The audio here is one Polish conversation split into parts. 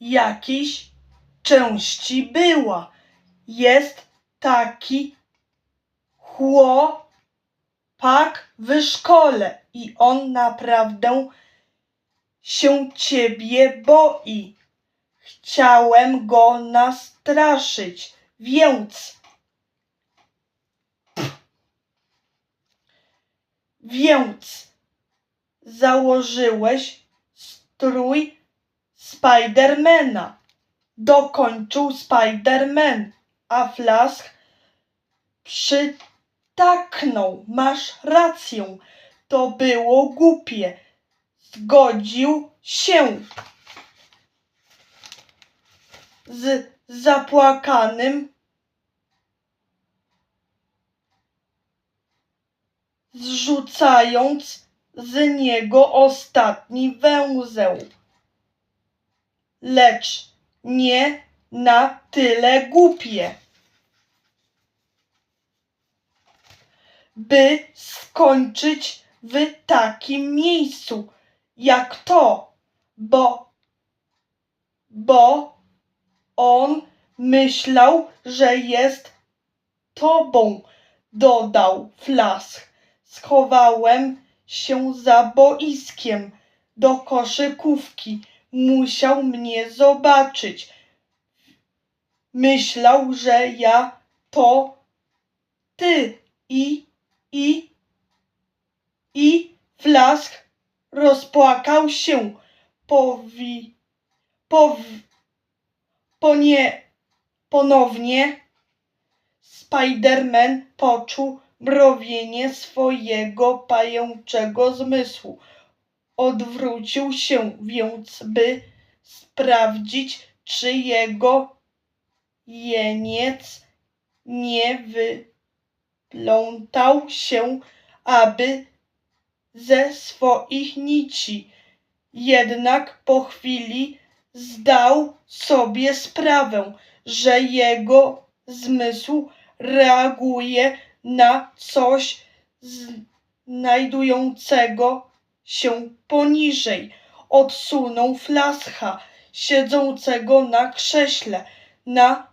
jakiejś części była. Jest taki chłopak w szkole i on naprawdę się ciebie boi. Chciałem go nastraszyć, więc więc założyłeś strój Spidermana. Dokończył Spiderman, a Flask przytaknął. Masz rację, to było głupie. Zgodził się. Z zapłakanym zrzucając z niego ostatni węzeł. Lecz nie na tyle głupie, by skończyć w takim miejscu jak to, bo, bo on myślał, że jest tobą, dodał Flask. Schowałem się za boiskiem do koszykówki. Musiał mnie zobaczyć. Myślał, że ja to ty i i i Flask rozpłakał się. Powi, powi, ponie, ponownie Spiderman poczuł mrowienie swojego pajęczego zmysłu. Odwrócił się więc, by sprawdzić, czy jego jeniec nie wyplątał się, aby ze swoich nici. Jednak po chwili zdał sobie sprawę, że jego zmysł reaguje na coś znajdującego się poniżej. Odsunął flascha siedzącego na krześle na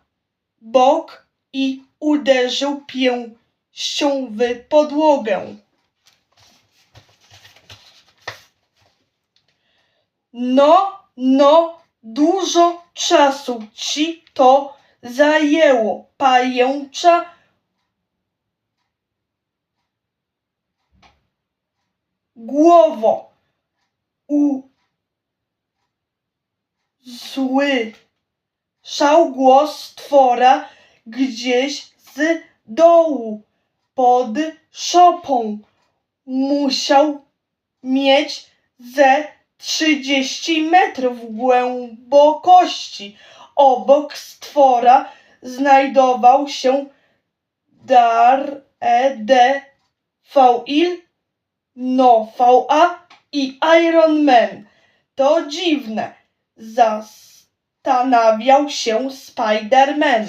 bok i uderzył pięścią w podłogę. No, no, dużo czasu ci to zajęło, pajęcza głowo. U zły szał głos stwora gdzieś z dołu pod szopą. Musiał mieć ze trzydzieści metrów głębokości. Obok stwora znajdował się Dar E D V Il no VA i Iron Man. To dziwne, zastanawiał się Spider-Man.